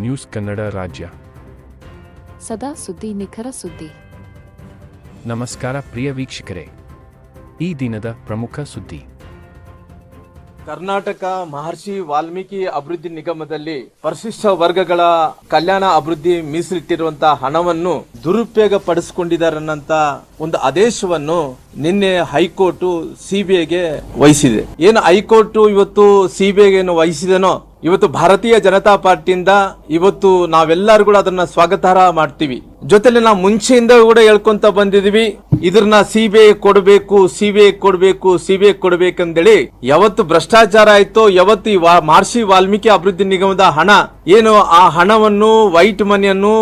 News Kannada ರಾಜ್ಯ. ಸದಾ ಸುದ್ದಿ ನಿಖರ ಸುದ್ದಿ. ನಮಸ್ಕಾರ ಪ್ರಿಯ ವೀಕ್ಷಕರೇ. ಈ ದಿನದ ಪ್ರಮುಖ ಸುದ್ದಿ. ಕರ್ನಾಟಕ ಮಹರ್ಷಿ ವಾಲ್ಮೀಕಿ ಅಭಿವೃದ್ಧಿ ನಿಗಮದಲ್ಲಿ ಪರಿಶಿಷ್ಟ ವರ್ಗಗಳ ಕಲ್ಯಾಣ ಅಭಿವೃದ್ಧಿ ಮೀಸಲಿಟ್ಟಿರುವಂತಹ ಹಣವನ್ನು ದುರುಪಯೋಗ ಪಡಿಸಿಕೊಂಡಿದ್ದಾರನ್ನಂತ ಒಂದು ಆದೇಶವನ್ನು ನಿನ್ನೆ ಹೈಕೋರ್ಟ್ ಸಿಬಿಐಗೆ ವಹಿಸಿದೆ. ಏನು ಹೈಕೋರ್ಟ್ ಇವತ್ತು ಸಿಬಿಐಗೆ ಏನು ವಹಿಸಿದನೋ? ಇವತ್ತು ಭಾರತೀಯ ಜನತಾ ಪಾರ್ಟಿಯಿಂದ ಇವತ್ತು ನಾವೆಲ್ಲರೂ ಕೂಡ ಅದನ್ನ ಸ್ವಾಗತಾರ್ಹ ಮಾಡ್ತೀವಿ. ಜೊತೆಲಿ ನಾವು ಮುಂಚೆಯಿಂದ ಕೂಡ ಹೇಳ್ಕೊಂತ ಬಂದಿದೀವಿ ಇದನ್ನ ಸಿಬಿಐ ಕೊಡಬೇಕು ಸಿಬಿಐ ಕೊಡಬೇಕು ಸಿಬಿಐ ಕೊಡಬೇಕಂದೇಳಿ ಯಾವತ್ತು ಭ್ರಷ್ಟಾಚಾರ ಆಯ್ತೋ ಯಾವತ್ತು ಈ ಮಹರ್ಷಿ ವಾಲ್ಮೀಕಿ ಅಭಿವೃದ್ಧಿ ನಿಗಮದ ಹಣ ಏನು ಆ ಹಣವನ್ನು, ವೈಟ್ ಮನಿಯನ್ನು,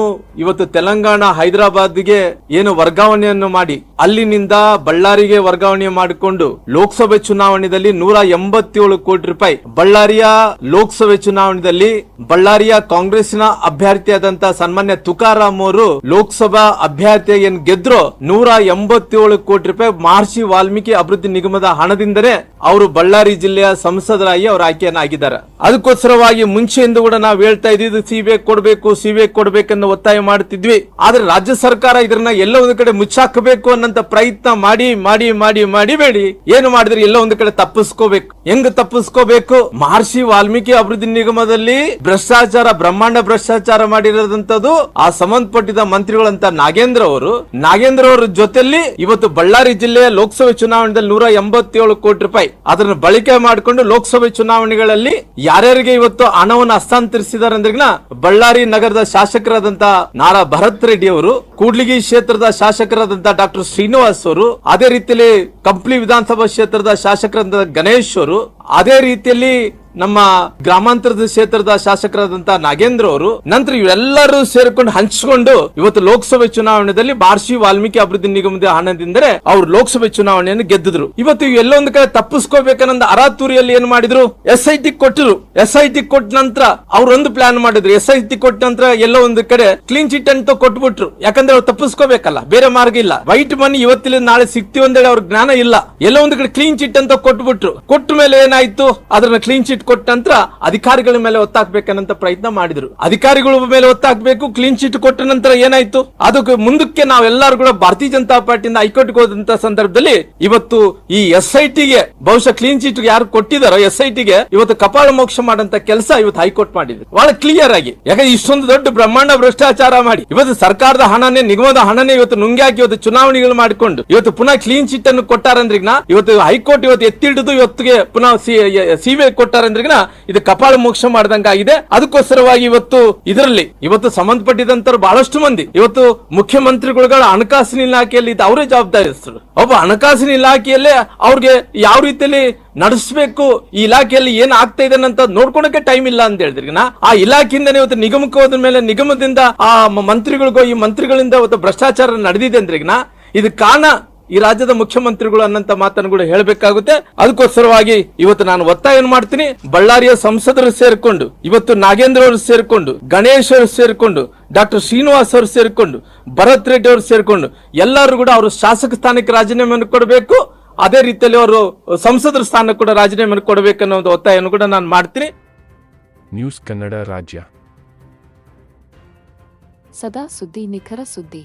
ಇವತ್ತು ತೆಲಂಗಾಣ, ಹೈದರಾಬಾದ್ಗೆ ಏನು ವರ್ಗಾವಣೆಯನ್ನು ಮಾಡಿ, ಅಲ್ಲಿನಿಂದ ಬಳ್ಳಾರಿಗೆ ವರ್ಗಾವಣೆ ಮಾಡಿಕೊಂಡು ಲೋಕಸಭೆ ಚುನಾವಣೆಯಲ್ಲಿ ನೂರ ಎಂಬತ್ತೇಳು ಕೋಟಿ ರೂಪಾಯಿ. ಬಳ್ಳಾರಿಯ ಲೋಕಸಭೆ ಚುನಾವಣೆಯಲ್ಲಿ ಬಳ್ಳಾರಿಯ ಕಾಂಗ್ರೆಸ್ನ ಅಭ್ಯರ್ಥಿಯಾದಂತ ಸನ್ಮಾನ್ಯ ತುಕಾರಾಮ್ ಅವರು ಲೋಕಸಭಾ ಅಭ್ಯರ್ಥಿ ಏನ್ ಗೆದ್ರು ನೂರ ಎಂಬತ್ತೇಳು ಕೋಟಿ ರೂಪಾಯಿ ಮಹರ್ಷಿ ವಾಲ್ಮೀಕಿ ಅಭಿವೃದ್ಧಿ ನಿಗಮದ ಹಣದಿಂದಲೇ ಅವರು ಬಳ್ಳಾರಿ ಜಿಲ್ಲೆಯ ಸಂಸದರಾಗಿ ಅವರು ಆಯ್ಕೆಯನ್ನಾಗಿದ್ದಾರೆ. ಅದಕ್ಕೋಸ್ಕರವಾಗಿ ಮುಂಚೆಯಿಂದ ಕೂಡ ನಾವು ಹೇಳ್ತಾ ಇದ್ದಿದ್ದು ಐ ಕೊಡಬೇಕು ಸಿಬಿಐ ಕೊಡಬೇಕೆಂದು ಒತ್ತಾಯ ಮಾಡುತ್ತಿದ್ವಿ. ಆದರೆ ರಾಜ್ಯ ಸರ್ಕಾರ ಇದನ್ನ ಎಲ್ಲ ಒಂದು ಕಡೆ ಮುಚ್ಚಾಕಬೇಕು ಅನ್ನಂತ ಪ್ರಯತ್ನ ಮಾಡಿ ಮಾಡಿ ಮಾಡಿ ಮಾಡಿಬೇಡಿ ಏನು ಮಾಡಿದ್ರೆ ಎಲ್ಲ ಒಂದು ಕಡೆ ತಪ್ಪಿಸ್ಕೋಬೇಕು. ಹೆಂಗ್ ತಪ್ಪಿಸ್ಕೋಬೇಕು? ಮಹರ್ಷಿ ವಾಲ್ಮೀಕಿ ಅಭಿವೃದ್ಧಿ ನಿಗಮದಲ್ಲಿ ಭ್ರಷ್ಟಾಚಾರ, ಬ್ರಹ್ಮಾಂಡ ಭ್ರಷ್ಟಾಚಾರ ಮಾಡಿರೋದಂತದ್ದು ಆ ಸಂಬಂಧಪಟ್ಟಿದ ಮಂತ್ರಿಗಳಂತ ನಾಗೇಂದ್ರ ಅವರು. ನಾಗೇಂದ್ರ ಅವರ ಜೊತೆಯಲ್ಲಿ ಇವತ್ತು ಬಳ್ಳಾರಿ ಜಿಲ್ಲೆಯ ಲೋಕಸಭೆ ಚುನಾವಣೆಯಲ್ಲಿ ನೂರ ಎಂಬತ್ತೇಳು ಕೋಟಿ ರೂಪಾಯಿ. ಅದನ್ನು ಬಳಕೆ ಮಾಡಿಕೊಂಡು ಲೋಕಸಭೆ ಚುನಾವಣೆಗಳಲ್ಲಿ ಯಾರ್ಯಾರಿಗೆ ಇವತ್ತು ಹಣವನ್ನು ಹಸ್ತಾಂತರಿಸಿದ್ದಾರೆ ಅಂದ್ರೆ ಬಳ್ಳಾರಿ ನಗರದ ಶಾಸಕರಾದಂತ ನಾರಾ ಭರತ್ ರೆಡ್ಡಿ ಅವರು, ಕೂಡ್ಲಿಗಿ ಕ್ಷೇತ್ರದ ಶಾಸಕರಾದಂತ ಡಾಕ್ಟರ್ ಶ್ರೀನಿವಾಸ್ ಅವರು, ಅದೇ ರೀತಿಯಲ್ಲಿ ಕಂಪ್ಲಿ ವಿಧಾನಸಭಾ ಕ್ಷೇತ್ರದ ಶಾಸಕರಾದ ಗಣೇಶ್ ಅವರು, ಅದೇ ರೀತಿಯಲ್ಲಿ ನಮ್ಮ ಗ್ರಾಮಾಂತರದ ಕ್ಷೇತ್ರದ ಶಾಸಕರಾದಂತಹ ನಾಗೇಂದ್ರ ಅವರು, ನಂತರ ಇವೆಲ್ಲರೂ ಸೇರಿಕೊಂಡು ಹಂಚಿಕೊಂಡು ಇವತ್ತು ಲೋಕಸಭೆ ಚುನಾವಣೆಯಲ್ಲಿ ಬಾರ್ಷಿ ವಾಲ್ಮೀಕಿ ಅಭಿವೃದ್ಧಿ ನಿಗಮದ ಹಣದಿಂದರೆ ಅವರು ಲೋಕಸಭೆ ಚುನಾವಣೆಯನ್ನು ಗೆದ್ದಿದ್ರು. ಇವತ್ತು ಎಲ್ಲೊಂದು ಕಡೆ ತಪ್ಪಿಸ್ಕೋಬೇಕನ್ನೊಂದು ಅರಾತೂರಿಯಲ್ಲಿ ಏನ್ ಮಾಡಿದ್ರು? ಎಸ್ ಐ ಟಿ ಕೊಟ್ಟರು ಎಸ್ ಐ ಟಿ ಕೊಟ್ಟ ನಂತರ ಅವ್ರೊಂದು ಪ್ಲಾನ್ ಮಾಡಿದ್ರು. ಎಸ್ ಐ ಟಿ ಕೊಟ್ಟ ನಂತರ ಎಲ್ಲೋ ಒಂದು ಕಡೆ ಕ್ಲೀನ್ ಚಿಟ್ ಅಂತ ಕೊಟ್ಬಿಟ್ರು. ಯಾಕಂದ್ರೆ ಅವ್ರು ತಪ್ಪಿಸ್ಕೋಬೇಕಲ್ಲ, ಬೇರೆ ಮಾರ್ಗ ಇಲ್ಲ. ವೈಟ್ ಮನಿ ಇವತ್ತಿಲ್ಲ ನಾಳೆ ಸಿಗ್ತೀವಿ ಅಂತೇಳಿ ಅವ್ರ ಜ್ಞಾನ ಇಲ್ಲ. ಎಲ್ಲ ಒಂದು ಕಡೆ ಕ್ಲೀನ್ ಚಿಟ್ ಅಂತ ಕೊಟ್ಬಿಟ್ರು. ಕೊಟ್ಟ ಮೇಲೆ ಏನಾಯ್ತು? ಅದನ್ನ ಕ್ಲೀನ್ ಚಿಟ್ ಕೊಟ್ಟ ನಂತರ ಅಧಿಕಾರಿಗಳ ಮೇಲೆ ಒತ್ತಾಕ್ಬೇಕನ್ನಂತ ಪ್ರಯತ್ನ ಮಾಡಿದ್ರು. ಅಧಿಕಾರಿಗಳ ಮೇಲೆ ಒತ್ತಾಕ್ಬೇಕು ಕ್ಲೀನ್ ಚಿಟ್ ಕೊಟ್ಟ ನಂತರ ಏನಾಯ್ತು? ಅದಕ್ಕೆ ಮುಂದಕ್ಕೆ ನಾವೆಲ್ಲರೂ ಕೂಡ ಭಾರತೀಯ ಜನತಾ ಪಾರ್ಟಿಯಿಂದ ಹೈಕೋರ್ಟ್ಗೆ ಹೋದಂತ ಸಂದರ್ಭದಲ್ಲಿ ಇವತ್ತು ಈ ಎಸ್ ಐ ಟಿಗೆ ಬಹುಶಃ ಕ್ಲೀನ್ ಚಿಟ್ ಯಾರು ಕೊಟ್ಟಿದಾರೋ ಎಸ್ ಐ ಟಿಗೆ ಇವತ್ತು ಕಪಾಳ ಮೋಕ್ಷ ಮಾಡಂತ ಕೆಲಸ ಇವತ್ತು ಹೈಕೋರ್ಟ್ ಮಾಡಿದೆ ಬಹಳ ಕ್ಲಿಯರ್ ಆಗಿ. ಯಾಕಂದ್ರೆ ಇಷ್ಟೊಂದು ದೊಡ್ಡ ಬ್ರಹ್ಮಾಂಡ ಭ್ರಷ್ಟಾಚಾರ ಮಾಡಿ. ಇವತ್ತು ಸರ್ಕಾರದ ಹಣನೇ, ನಿಗಮದ ಹಣನೇ ಇವತ್ತು ನುಂಗ್ಯಾಕಿ ಇವತ್ತು ಚುನಾವಣೆಗಳು ಮಾಡಿಕೊಂಡು, ಇವತ್ತು ಪುನಃ ಕ್ಲೀನ್ ಚಿಟ್ ಅನ್ನು ಕೊಟ್ಟಾರಂದ್ರಿಗ್ನ, ಇವತ್ತು ಹೈಕೋರ್ಟ್ ಇವತ್ತು ಎತ್ತಿಡಿದು ಇವತ್ತಿಗೆ ಪುನಃ ಸಿಬಿಐ ಕೊಟ್ಟಾರಂದ್ರಿಗ್ನ ಇದು ಕಪಾಳ ಮೋಕ್ಷ ಮಾಡ್ದಂಗಾಗಿದೆ. ಅದಕ್ಕೋಸ್ಕರವಾಗಿ ಇವತ್ತು ಇದರಲ್ಲಿ ಇವತ್ತು ಸಂಬಂಧಪಟ್ಟಿದಂತ ಬಹಳಷ್ಟು ಮಂದಿ, ಇವತ್ತು ಮುಖ್ಯಮಂತ್ರಿಗಳ ಹಣಕಾಸಿನ ಇಲಾಖೆಯಲ್ಲಿ ಇದು ಅವರೇ ಜವಾಬ್ದಾರಿಸ್ತರು ಒಬ್ಬ ಹಣಕಾಸಿನ ಇಲಾಖೆಯಲ್ಲೇ ಅವ್ರಿಗೆ ಯಾವ ರೀತಿಯಲ್ಲಿ ನಡೆಸಬೇಕು, ಈ ಇಲಾಖೆಯಲ್ಲಿ ಏನ್ ಆಗ್ತಾ ಇದೆ ಅಂತ ನೋಡ್ಕೊಳಕ್ಕೆ ಟೈಮ್ ಇಲ್ಲ ಅಂತ ಹೇಳಿದ್ರಿ ಆ ಇಲಾಖೆಯಿಂದ ಇವತ್ತು ನಿಗಮಕ್ಕೆ ಹೋದ ಮೇಲೆ ನಿಗಮದಿಂದ ಆ ಮಂತ್ರಿಗಳಿಗೋ ಈ ಮಂತ್ರಿಗಳಿಂದ ಇವತ್ತು ಭ್ರಷ್ಟಾಚಾರ ನಡೆದಿದೆ ಅಂದ್ರಿಗಿನ ಇದು ಕಾರಣ ಈ ರಾಜ್ಯದ ಮುಖ್ಯಮಂತ್ರಿಗಳು ಅನ್ನಂತ ಮಾತನ್ನು ಕೂಡ ಹೇಳಬೇಕಾಗುತ್ತೆ. ಅದಕ್ಕೋಸ್ಕರವಾಗಿ ಇವತ್ತು ನಾನು ಒತ್ತಾಯ ಮಾಡ್ತೀನಿ? ಬಳ್ಳಾರಿಯ ಸಂಸದರು ಸೇರಿಕೊಂಡು ಇವತ್ತು ನಾಗೇಂದ್ರ ಅವರು ಸೇರಿಕೊಂಡು ಗಣೇಶ್ ಅವರು ಸೇರಿಕೊಂಡು ಡಾಕ್ಟರ್ ಶ್ರೀನಿವಾಸ್ ಅವರು ಸೇರಿಕೊಂಡು ಭರತ್ ರೆಡ್ಡಿ ಅವರು ಸೇರಿಕೊಂಡು ಎಲ್ಲರೂ ಕೂಡ ಅವರು ಶಾಸಕ ಸ್ಥಾನಕ್ಕೆ ರಾಜೀನಾಮೆಯನ್ನು ಕೊಡಬೇಕು. ಅದೇ ರೀತಿಯಲ್ಲಿ ಅವರು ಸಂಸದರ ಸ್ಥಾನ ಕೂಡ ರಾಜೀನಾಮೆಯನ್ನು ಕೊಡಬೇಕನ್ನೋ ಒಂದು ಒತ್ತಾಯವನ್ನು ಕೂಡ ನಾನು ಮಾಡ್ತೀನಿ. ನ್ಯೂಸ್ ಕನ್ನಡ ರಾಜ್ಯ. ಸದಾ ಸುದ್ದಿ ನಿಖರ ಸುದ್ದಿ.